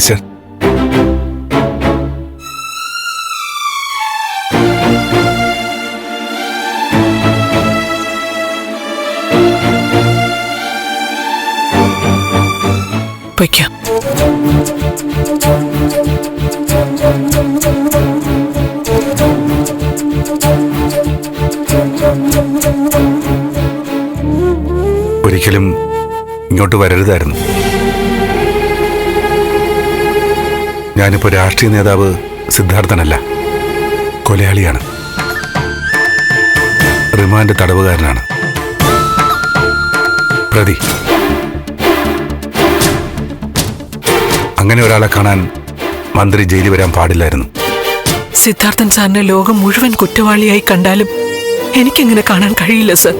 Minister പൊയ്ക്കാം ഒരിക്കലും ഇങ്ങോട്ട് വരരുതായിരുന്നു. ഞാനിപ്പോ രാഷ്ട്രീയ നേതാവ് സിദ്ധാർത്ഥനല്ല. കൊലയാളിയാണ്. റിമാൻഡ് തടവുകാരനാണ്. പ്രതി. അങ്ങനെ ഒരാളെ കാണാൻ മന്ത്രി ജയിലിൽ വരാൻ പാടില്ലായിരുന്നു. സിദ്ധാർത്ഥൻ സാറിനെ ലോകം മുഴുവൻ കുറ്റവാളിയായി കണ്ടാലും എനിക്കെങ്ങനെ കാണാൻ കഴിയില്ല സർ.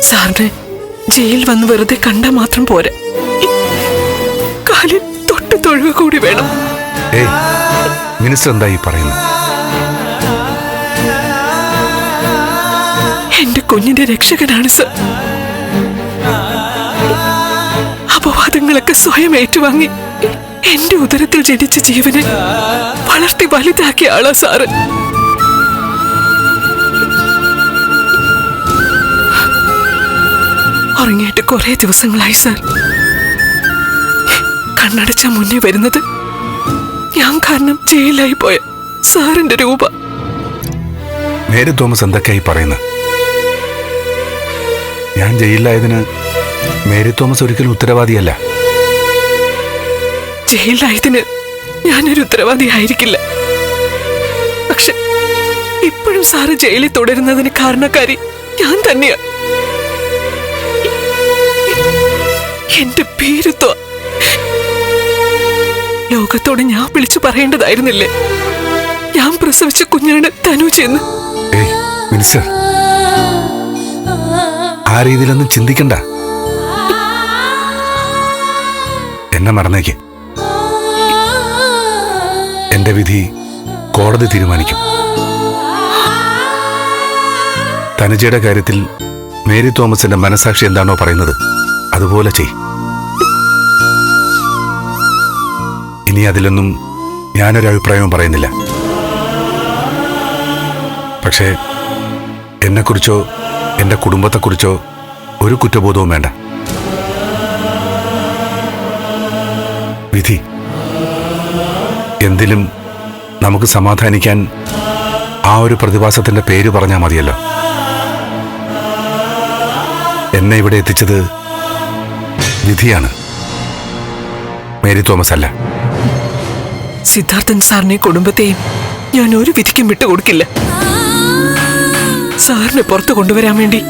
സാറിനെ ജയിൽ വന്ന് വെറുതെ കണ്ടാൽ മാത്രം പോരാ. കാലിൽ തൊട്ട് തൊഴുക കൂടി വേണം. ഏയ് മിനിസ്റ്റർ എന്താ ഈ പറയുന്നത് എന്റെ കുഞ്ഞിന്റെ രക്ഷകനാണ് സർ. അപവാദങ്ങളൊക്കെ സ്വയം ഏറ്റുവാങ്ങി എന്റെ ഉദരത്തിൽ ജനിച്ച ജീവനെ വളർത്തി വലുതാക്കിയ ആളാ സാറ്. ഉറങ്ങിയിട്ട് കുറെ ദിവസങ്ങളായി സർ. കണ്ണടച്ച മുന്നേ വരുന്നത്. ഞാൻ കാരണം ജയിലായി പോയ സാറിന്റെ രൂപ. മേരി തോമസ് എന്തൊക്കെയായി പറയുന്നത് ഞാൻ ജയിലിലായതിന് മേരി തോമസ് ഒരിക്കലും ഉത്തരവാദിയല്ല. ജയിലിലായതിന് ഞാനൊരു ഉത്തരവാദി ആയിരിക്കില്ല. പക്ഷെ ഇപ്പോഴും സാറ് ജയിലിൽ തുടരുന്നതിന് കാരണക്കാരി ഞാൻ തന്നെയാ. എന്റെ പേരുത്വ ലോകത്തോട് ഞാൻ വിളിച്ചു പറയേണ്ടതായിരുന്നില്ലേ? ഞാൻ പ്രസവിച്ച കുഞ്ഞാണ് തനുജെന്ന് ആ രീതിയിലൊന്നും ചിന്തിക്കണ്ട. എന്നെ മറന്നേക്ക്. എന്റെ വിധി കോടതി തീരുമാനിക്കും. തനുജയുടെ കാര്യത്തിൽ മേരി തോമസിന്റെ മനസാക്ഷി എന്താണോ പറയുന്നത് അതുപോലെ ചെയ്. ഇനി അതിലൊന്നും ഞാനൊരു അഭിപ്രായവും പറയുന്നില്ല. പക്ഷേ എന്നെക്കുറിച്ചോ എന്റെ കുടുംബത്തെക്കുറിച്ചോ ഒരു കുറ്റബോധവും വേണ്ട. വിധി. എന്തിലും നമുക്ക് സമാധാനിക്കാൻ ആ ഒരു പ്രതിഭാസത്തിന്റെ പേര് പറഞ്ഞാൽ മതിയല്ലോ. എന്നെ ഇവിടെ എത്തിച്ചത് വിധിയാണ്. മേരി തോമസ് അല്ല സിദ്ധാർത്ഥൻ സാറിനെ കുടുംബത്തെയും ഞാൻ ഒരു വിധിക്കും വിട്ടുകൊടുക്കില്ല സാറിനെ പുറത്തു കൊണ്ടുവരാൻ വേണ്ടി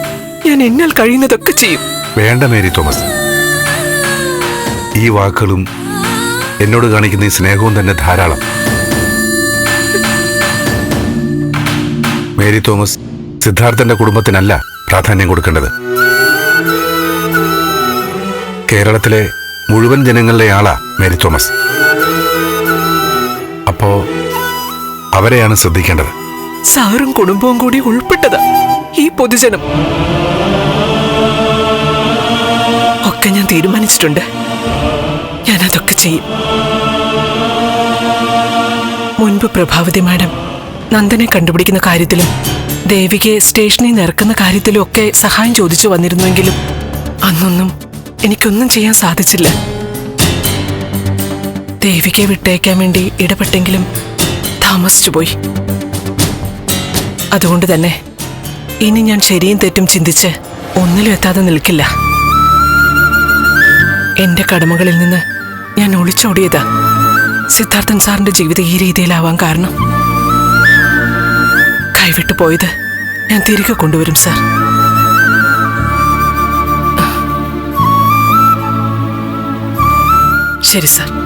ഞാൻ എന്നാൽ കഴിയുന്നതൊക്കെ ചെയ്യും. വേണ്ട മേരി തോമസ്. ഈ വാക്കുകളും എന്നോട് കാണിക്കുന്ന ഈ സ്നേഹവും തന്നെ ധാരാളം. മേരി തോമസ് സിദ്ധാർത്ഥന്റെ കുടുംബത്തിനല്ല പ്രാധാന്യം കൊടുക്കേണ്ടത്. കേരളത്തിലെ മുഴുവൻ ജനങ്ങളിലെ ആളാ മേരി തോമസ്. അപ്പോ അവരെയാണ് ശ്രദ്ധിക്കേണ്ടത്. സാറും കുടുംബവും കൂടി ഉൾപ്പെട്ടതാ ഈ പൊതുജനം. ഒക്കെ ഞാൻ തീരുമാനിച്ചിട്ടുണ്ട്. ഞാൻ അതൊക്കെ ചെയ്യും. മുൻപ് പ്രഭാവതി മാഡം നന്ദനെ കണ്ടുപിടിക്കുന്ന കാര്യത്തിലും ദേവികയെ സ്റ്റേഷനിൽ നിന്ന് ഇറക്കുന്ന കാര്യത്തിലും ഒക്കെ സഹായം ചോദിച്ചു വന്നിരുന്നുവെങ്കിലും അന്നൊന്നും എനിക്കൊന്നും ചെയ്യാൻ സാധിച്ചില്ല. ദേവികയെ വിട്ടയക്കാൻ വേണ്ടി ഇടപെട്ടെങ്കിലും താമസിച്ചു പോയി. അതുകൊണ്ട് തന്നെ ഇനി ഞാൻ ശരിയും തെറ്റും ചിന്തിച്ച് ഒന്നിലും എത്താതെ നിൽക്കില്ല. എന്റെ കടമകളിൽ നിന്ന് ഞാൻ ഒളിച്ചോടിയതാ. സിദ്ധാർത്ഥൻ സാറിന്റെ ജീവിതം ഈ രീതിയിലാവാൻ കാരണം. കൈവിട്ടു പോയത് ഞാൻ തിരികെ കൊണ്ടുവരും സാർ. ശരി സാർ.